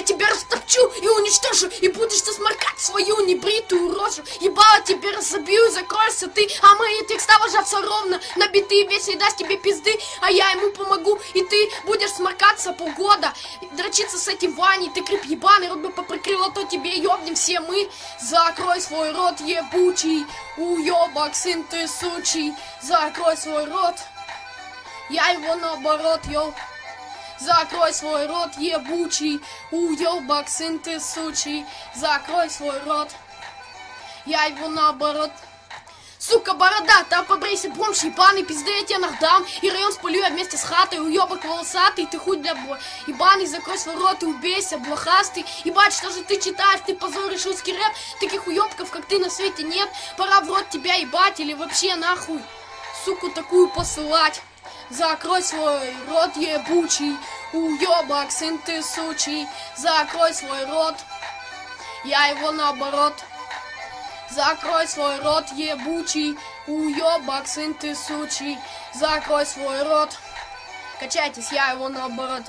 Я тебя растопчу и уничтожу, и будешь ты сморкать свою небритую рожу. Ебало тебе разобью, закроешься ты, а мои текста ложатся ровно на биты, весь и даст тебе пизды, а я ему помогу, и ты будешь сморкаться полгода, дрочиться с этим Ваней, ты крип ебаный, рот бы поприкрыла, то тебе ёбнем все мы. Закрой свой рот, ебучий, уёбок, сын ты сучий, закрой свой рот. Я его наоборот, йоу. Закрой свой рот, ебучий, уебок, сын ты сучий. Закрой свой рот. Я его наоборот. Сука, борода, там побрейся, бомж ебаный, пизды я тебе нагдам. И район спалю я вместе с хатой, уебок волосатый, ты хуй для бо... Ебаный, закрой свой рот и убейся, блохастый. Ебать, что же ты читаешь, ты позоришь русский рэп. Таких уебков, как ты, на свете нет. Пора в рот тебя ебать или вообще нахуй. Суку такую посылать. Закрой свой рот ебучий, уебок, сын ты сучий. Закрой свой рот, я его наоборот. Закрой свой рот ебучий, уебок, сын ты сучий. Закрой свой рот. Качайтесь, я его наоборот.